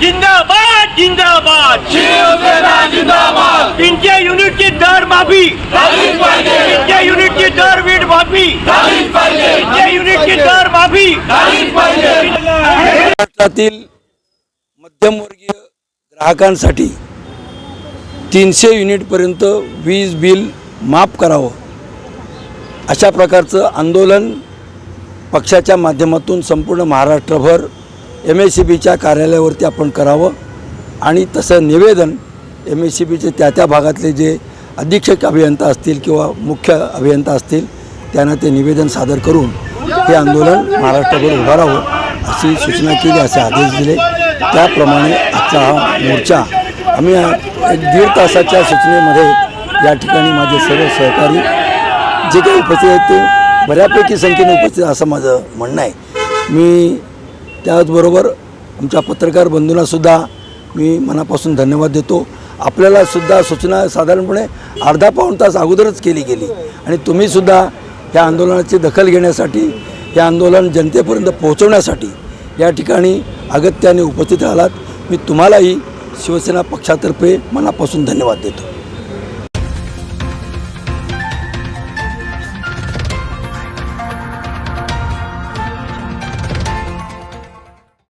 जिंदाबाद जिंदाबाद. शिवसेना जिंदाबाद तीनशे युनिटची दर माफी. झालीच पाहिजे तीनशे युनिटची दर वीट माफी. झालीच पाहिजे तीनशे युनिटची दर माफी. महाराष्ट्रातील मध्यमवर्गीय ग्राहकांसाठी तीनशे युनिटपर्यंत वीज बिल माफ करावं. अशा प्रकारचं आंदोलन पक्षाच्या माध्यमातून संपूर्ण महाराष्ट्रभर एम एस सी बीच्या कार्यालयावरती आपण करावं आणि तसं निवेदन एम एस सी बीचे त्या त्या भागातले जे अधीक्षक अभियंता असतील किंवा मुख्य अभियंता असतील त्यांना ते निवेदन सादर करून हे आंदोलन महाराष्ट्रभर उभारावं अशी सूचना केली असे आदेश दिले. त्याप्रमाणे आजचा हा मोर्चा आम्ही एक दीड तासाच्या सूचनेमध्ये या ठिकाणी माझे सर्व सहकारी जे काही उपस्थित आहेत ते बऱ्यापैकी संख्येने उपस्थित असं माझं म्हणणं आहे. मी त्याचबरोबर आमच्या पत्रकार बंधूंनासुद्धा मी मनापासून धन्यवाद देतो. आपल्यालासुद्धा सूचना साधारणपणे अर्धा पाऊण तास अगोदरच केली गेली. आणि तुम्हीसुद्धा या आंदोलनाची दखल घेण्यासाठी हे आंदोलन जनतेपर्यंत पोहोचवण्यासाठी या ठिकाणी अगत्याने उपस्थित राहिलात. मी तुम्हालाही शिवसेना पक्षातर्फे मनापासून धन्यवाद देतो.